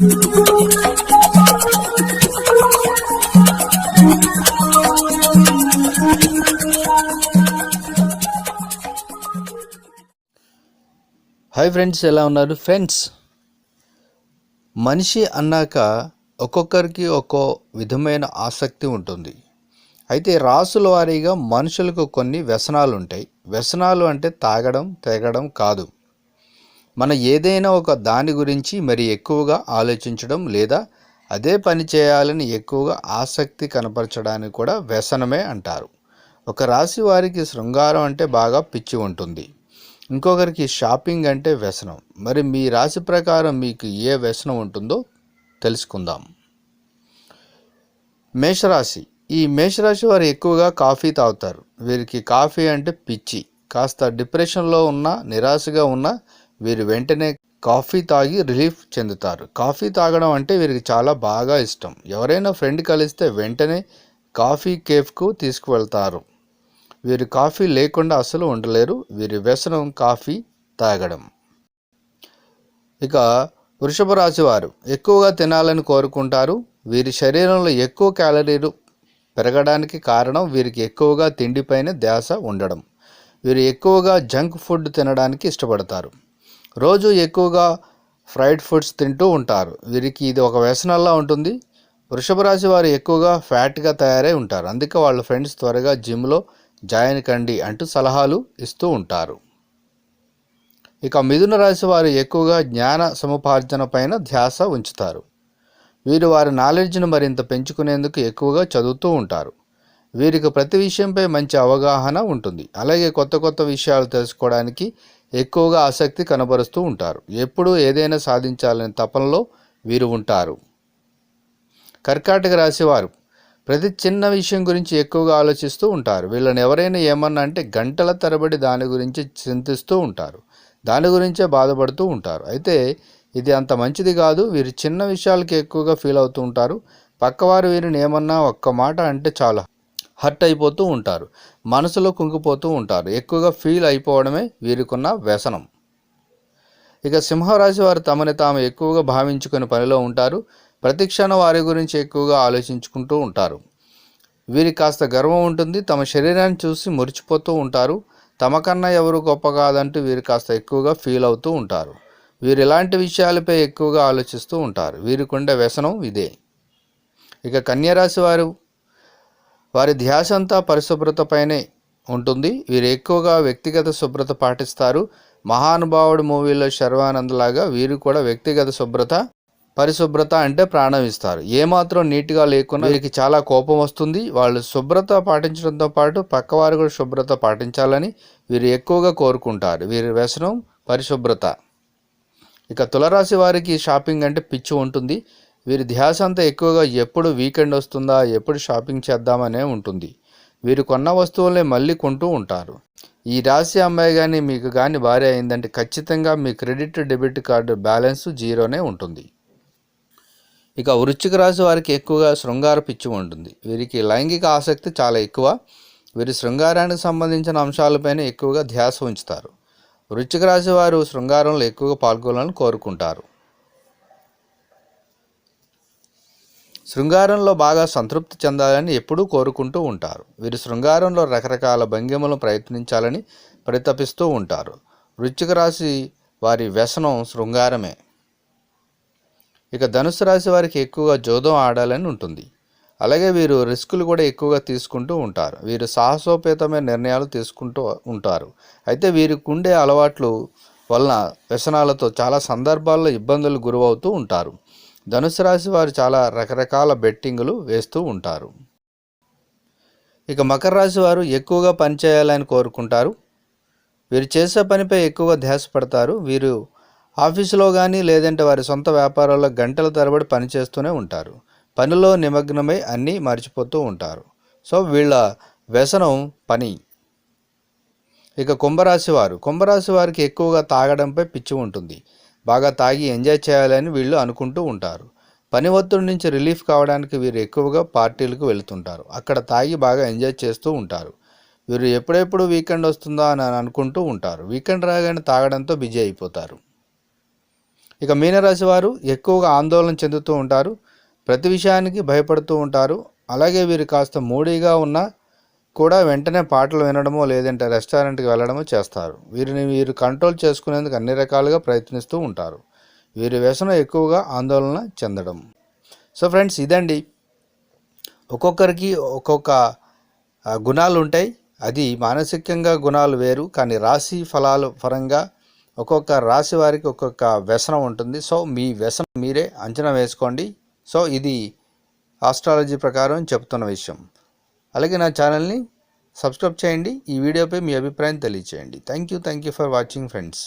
Hi friends ఎలా ఉన్నారు? Friends మనిషి అన్నాక ఒక్కొక్కరికి ఒక్కో విధమైన ఆసక్తి ఉంటుంది. అయితే రాసుల వారీగా మనుషులకు కొన్ని వ్యసనాలు ఉంటాయి వ్యసనాలు అంటే తాగడం తెగడం కాదు. మన ఏదైనా ఒక దాని గురించి మరి ఎక్కువగా ఆలోచించడం లేదా అదే పని చేయాలని ఎక్కువగా ఆసక్తి కనపరచడానికి కూడా వ్యసనమే అంటారు. ఒక రాశి వారికి శృంగారం అంటే బాగా పిచ్చి ఉంటుంది. ఇంకొకరికి షాపింగ్ అంటే వ్యసనం. మరి మీ రాశి ప్రకారం మీకు ఏ వ్యసనం ఉంటుందో తెలుసుకుందాం. మేషరాశి. ఈ మేషరాశి వారు ఎక్కువగా కాఫీ తాగుతారు. వీరికి కాఫీ అంటే పిచ్చి. కాస్త డిప్రెషన్లో ఉన్న నిరాశగా ఉన్న వీరు వెంటనే కాఫీ తాగి రిలీఫ్ చెందుతారు. కాఫీ తాగడం అంటే వీరికి చాలా బాగా ఇష్టం. ఎవరైనా ఫ్రెండ్ కలిస్తే వెంటనే కాఫీ కేఫ్కు తీసుకువెళ్తారు. వీరు కాఫీ లేకుండా అసలు ఉండలేరు. వీరి వ్యసనం కాఫీ తాగడం. ఇక వృషభ రాశి వారు ఎక్కువగా తినాలని కోరుకుంటారు. వీరి శరీరంలో ఎక్కువ క్యాలరీలు పెరగడానికి కారణం వీరికి ఎక్కువగా తిండిపైన ధ్యాస ఉండడం. వీరు ఎక్కువగా జంక్ ఫుడ్ తినడానికి ఇష్టపడతారు. రోజు ఎక్కువగా ఫ్రైడ్ ఫుడ్స్ తింటూ ఉంటారు. వీరికి ఇది ఒక వ్యసనంలా ఉంటుంది. వృషభ రాశి వారు ఎక్కువగా ఫ్యాట్గా తయారై ఉంటారు. అందుకే వాళ్ళ ఫ్రెండ్స్ త్వరగా జిమ్లో జాయిన్ కండి అంటూ సలహాలు ఇస్తూ ఉంటారు. ఇక మిథున రాశి వారు ఎక్కువగా జ్ఞాన సముపార్జన పైన ధ్యాస ఉంచుతారు. వీరు వారి నాలెడ్జ్ను మరింత పెంచుకునేందుకు ఎక్కువగా చదువుతూ ఉంటారు. వీరికి ప్రతి విషయంపై మంచి అవగాహన ఉంటుంది. అలాగే కొత్త కొత్త విషయాలు తెలుసుకోవడానికి ఎక్కువగా ఆసక్తి కనబరుస్తూ ఉంటారు. ఎప్పుడూ ఏదైనా సాధించాలనే తపనలో వీరు ఉంటారు. కర్కాటక రాశి వారు ప్రతి చిన్న విషయం గురించి ఎక్కువగా ఆలోచిస్తూ ఉంటారు. వీళ్ళని ఎవరైనా ఏమన్నా అంటే గంటల తరబడి దాని గురించి చింతిస్తూ ఉంటారు. దాని గురించే బాధపడుతూ ఉంటారు. అయితే ఇది అంత మంచిది కాదు. వీరు చిన్న విషయాలకి ఎక్కువగా ఫీల్ అవుతూ ఉంటారు. పక్కవారు వీరిని ఏమన్నా ఒక్క మాట అంటే చాలా. హర్ట్ అయిపోతూ ఉంటారు. మనసులో కుంగిపోతూ ఉంటారు. ఎక్కువగా ఫీల్ అయిపోవడమే వీరికున్న వ్యసనం. ఇక సింహరాశి వారు తమని తాము ఎక్కువగా భావించుకుని పనిలో ఉంటారు. ప్రతిక్షణ వారి గురించి ఎక్కువగా ఆలోచించుకుంటూ ఉంటారు. వీరికి కాస్త గర్వం ఉంటుంది. తమ శరీరాన్ని చూసి మురిచిపోతూ ఉంటారు. తమకన్నా ఎవరు గొప్ప కాదంటూ వీరు కాస్త ఎక్కువగా ఫీల్ అవుతూ ఉంటారు. వీరు ఇలాంటి విషయాలపై ఎక్కువగా ఆలోచిస్తూ ఉంటారు. వీరికి ఉండే వ్యసనం ఇదే. ఇక కన్యరాశి వారు వారి ధ్యాస అంతా పరిశుభ్రతపైనే ఉంటుంది. వీరు ఎక్కువగా వ్యక్తిగత శుభ్రత పాటిస్తారు. మహానుభావుడు మూవీలో శర్వానంద్ వీరు కూడా వ్యక్తిగత శుభ్రత పరిశుభ్రత అంటే ప్రాణం ఇస్తారు. ఏమాత్రం నీట్గా లేకుండా వీరికి చాలా కోపం వస్తుంది. వాళ్ళు శుభ్రత పాటించడంతో పాటు పక్కవారు కూడా శుభ్రత పాటించాలని వీరు ఎక్కువగా కోరుకుంటారు. వీరి వ్యసనం పరిశుభ్రత. ఇక తులరాశి వారికి షాపింగ్ అంటే పిచ్చి ఉంటుంది. వీరి ధ్యాస అంతా ఎక్కువగా ఎప్పుడు వీకెండ్ వస్తుందా ఎప్పుడు షాపింగ్ చేద్దామనే ఉంటుంది. వీరు కొన్న వస్తువులనే మళ్ళీ కొంటూ ఉంటారు. ఈ రాశి అమ్మాయి కానీ మీకు కానీ భార్య అయిందంటే ఖచ్చితంగా మీ క్రెడిట్ డెబిట్ కార్డు బ్యాలెన్స్ జీరోనే ఉంటుంది. ఇక వృశ్చిక రాశి వారికి ఎక్కువగా శృంగార పిచ్చి ఉంటుంది. వీరికి లైంగిక ఆసక్తి చాలా ఎక్కువ. వీరి శృంగారానికి సంబంధించిన అంశాలపైన ఎక్కువగా ధ్యాస ఉంచుతారు. వృశ్చిక రాశి వారు శృంగారంలో ఎక్కువగా పాల్గొనాలని కోరుకుంటారు. శృంగారంలో బాగా సంతృప్తి చెందాలని ఎప్పుడూ కోరుకుంటూ ఉంటారు. వీరు శృంగారంలో రకరకాల భంగిమలను ప్రయత్నించాలని పరితపిస్తూ ఉంటారు. వృశ్చిక రాశి వారి వ్యసనం శృంగారమే. ఇక ధనుసు రాశి వారికి ఎక్కువగా జోదం ఆడాలని ఉంటుంది. అలాగే వీరు రిస్కులు కూడా ఎక్కువగా తీసుకుంటూ ఉంటారు. వీరు సాహసోపేతమైన నిర్ణయాలు తీసుకుంటూ ఉంటారు. అయితే వీరికి ఉండే అలవాట్లు వలన వ్యసనాలతో చాలా సందర్భాల్లో ఇబ్బందులు గురవుతూ ఉంటారు. ధనుసు రాశి వారు చాలా రకరకాల బెట్టింగులు వేస్తూ ఉంటారు. ఇక మకర రాశి వారు ఎక్కువగా పనిచేయాలని కోరుకుంటారు. వీరు చేసే పనిపై ఎక్కువగా ధ్యాస పడతారు. వీరు ఆఫీసులో కానీ లేదంటే వారి సొంత వ్యాపారాల్లో గంటల తరబడి పనిచేస్తూనే ఉంటారు. పనిలో నిమగ్నమై అన్నీ మర్చిపోతూ ఉంటారు. సో వీళ్ళ వ్యసనం పని. ఇక కుంభరాశి వారు. కుంభరాశి వారికి ఎక్కువగా తాగడంపై పిచ్చి ఉంటుంది. బాగా తాగి ఎంజాయ్ చేయాలని వీళ్ళు అనుకుంటూ ఉంటారు. పని ఒత్తిడి నుంచి రిలీఫ్ కావడానికి వీరు ఎక్కువగా పార్టీలకు వెళుతుంటారు. అక్కడ తాగి బాగా ఎంజాయ్ చేస్తూ ఉంటారు. వీరు ఎప్పుడెప్పుడు వీకెండ్ వస్తుందా అని అనుకుంటూ ఉంటారు. వీకెండ్ రాగానే తాగడంతో బిజీ అయిపోతారు. ఇక మీనరాశి వారు ఎక్కువగా ఆందోళన చెందుతూ ఉంటారు. ప్రతి విషయానికి భయపడుతూ ఉంటారు. అలాగే వీరు కాస్త మూడీగా ఉన్నా కూడా వెంటనే పాటలు వినడమో లేదంటే రెస్టారెంట్కి వెళ్ళడమో చేస్తారు. వీరిని వీరు కంట్రోల్ చేసుకునేందుకు అన్ని రకాలుగా ప్రయత్నిస్తూ ఉంటారు. వీరి వ్యసనం ఎక్కువగా ఆందోళన చెందడం. సో ఫ్రెండ్స్ ఇదండి. ఒక్కొక్కరికి ఒక్కొక్క గుణాలు ఉంటాయి. అది మానసికంగా గుణాలు వేరు కానీ రాశి ఫలాలు పరంగా ఒక్కొక్క రాశి వారికి ఒక్కొక్క వ్యసనం ఉంటుంది. సో మీ వ్యసనం మీరే అంచనా వేసుకోండి. సో ఇది ఆస్ట్రాలజీ ప్రకారం చెప్తున్న విషయం. అలాగే నా ఛానల్ని సబ్స్క్రైబ్ చేయండి. ఈ వీడియోపై మీ అభిప్రాయం తెలియచేయండి. Thank you thank you for watching friends